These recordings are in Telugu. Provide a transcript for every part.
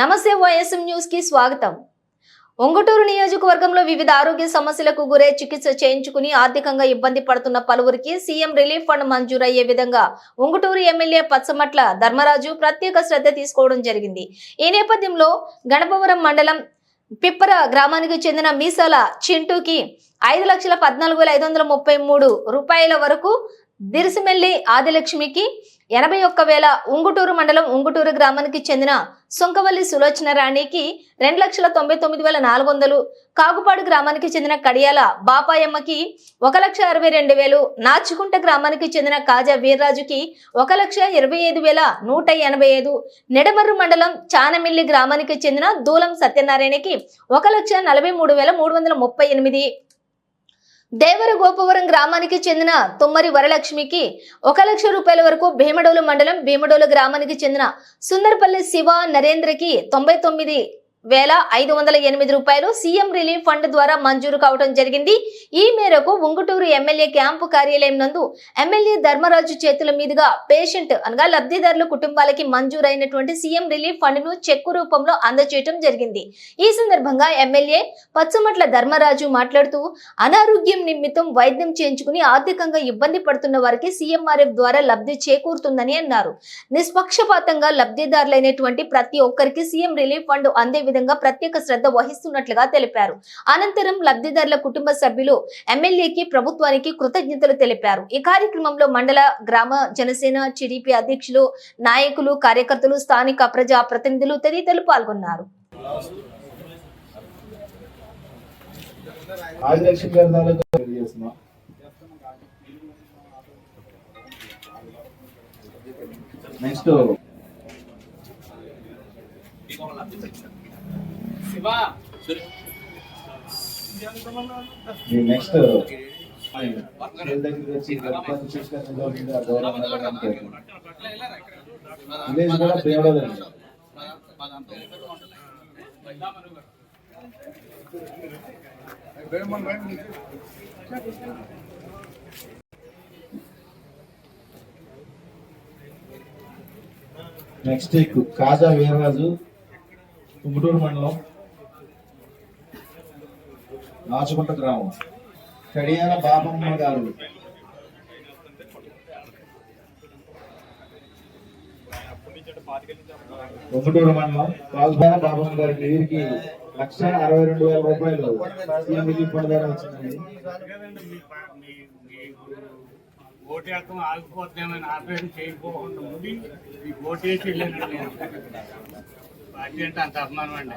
నమస్తే వైఎస్ఎం న్యూస్కి స్వాగతం. ఒంగటూరు నియోజకవర్గంలో వివిధ ఆరోగ్య సమస్యలకు గురై చికిత్స చేయించుకుని ఆర్థికంగా ఇబ్బంది పడుతున్న పలువురికి సీఎం రిలీఫ్ ఫండ్ మంజూరయ్యే విధంగా ఒంగటూరు ఎమ్మెల్యే పచ్చమట్ల ధర్మరాజు ప్రత్యేక శ్రద్ధ తీసుకోవడం జరిగింది. ఈ నేపథ్యంలో గణపవరం మండలం పిప్పర గ్రామానికి చెందిన మీసాల చింటూకి ఐదు లక్షల పద్నాలుగు వేల ఐదు వందల ముప్పై మూడు రూపాయల వరకు దిరిసిమెల్లి ఆదిలక్ష్మికి ఎనభై ఒక్క వేల ఉంగుటూరు మండలం ఉంగుటూరు గ్రామానికి చెందిన సుంకవల్లి సులోచన రాణికి రెండు లక్షల తొంభై తొమ్మిది వేల నాలుగు వందలు. కాగుపాడు గ్రామానికి చెందిన కడియాల బాపాయమ్మకి ఒక లక్ష అరవై రెండు వేలు. నాచుకుంట గ్రామానికి చెందిన కాజా వీర్రాజుకి ఒక లక్ష ఇరవై ఐదు వేల నూట ఎనభై ఐదు. నిడమర్రు మండలం చానమిల్లి గ్రామానికి చెందిన దూలం సత్యనారాయణకి ఒక లక్ష నలభై మూడు వేల మూడు వందల ముప్పై ఎనిమిది. దేవర గోపవరం గ్రామానికి చెందిన తుమ్మరి వరలక్ష్మికి ఒక లక్ష రూపాయల వరకు భీమడోలు మండలం భీమడోలు గ్రామానికి చెందిన సుందరపల్లి శివ నరేంద్రకి తొంభై తొమ్మిది వేల ఐదు వందల ఎనిమిది రూపాయలు సీఎం రిలీఫ్ ఫండ్ ద్వారా మంజూరు కావడం జరిగింది. ఈ మేరకు ఉంగుటూరు ఎమ్మెల్యే క్యాంపు కార్యాలయం నందు ఎమ్మెల్యే ధర్మరాజు చేతుల మీదుగా పేషెంట్ అనగా లబ్ధిదారుల కుటుంబాలకి మంజూరైనటువంటి సీఎం రిలీఫ్ ఫండ్ను చెక్కు రూపంలో అందజేయటం జరిగింది. ఈ సందర్భంగా ఎమ్మెల్యే పచ్చమట్ల ధర్మరాజు మాట్లాడుతూ అనారోగ్యం నిమిత్తం వైద్యం చేయించుకుని ఆర్థికంగా ఇబ్బంది పడుతున్న వారికి సీఎంఆర్ఎఫ్ ద్వారా లబ్ధి చేకూరుతుందని అన్నారు. నిష్పక్షపాతంగా లబ్ధిదారులైనటువంటి ప్రతి ఒక్కరికి సీఎం రిలీఫ్ ఫండ్ అందే విధంగా ప్రత్యేక శ్రద్ధ వహిస్తున్నట్లుగా తెలిపారు. అనంతరం లబ్ధిదారుల కుటుంబ సభ్యులు ఎమ్మెల్యేకి ప్రభుత్వానికి కృతజ్ఞతలు తెలిపారు. ఈ కార్యక్రమంలో మండల గ్రామ జనసేన టీడీపీ అధ్యక్షులు నాయకులు కార్యకర్తలు స్థానిక ప్రజా ప్రతినిధులు తదితరులు పాల్గొన్నారు. నెక్స్ట్ నెక్స్ట్ దగ్గరికి వచ్చి విలేజ్ కూడా నెక్స్ట్ కాజా వీరరాజు తుంగుటూరు మండలం. నాచుకుంట గ్రామం. కడియాల బాబమ్మ గారు. తుంగుటూరు మండలం కాజుబాల బాబమ్మ గారి వీరికి లక్ష అరవై రెండు వేల రూపాయలు సీఎం రిలీఫ్ ఫండ్ ద్వారా వచ్చిందండి. ఓటేకం ఆగిపోతున్నామని ఆపరేషన్ చేయకపోకుండా ఉండి ఈ ఓటేసి వెళ్ళాను నేను పార్టీ అంటే అంత అభిమానం అండి.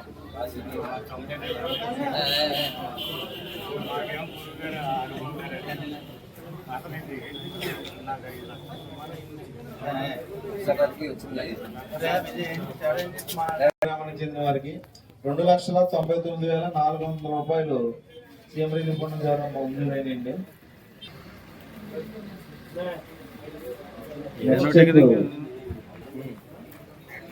చెందిన వారికి రెండు లక్షల తొంభై తొమ్మిది వేల నాలుగు వందల రూపాయలు సీఎం రిలీఫ్ ఫండ్ ద్వారా మంజూరైనండి నెక్స్ట్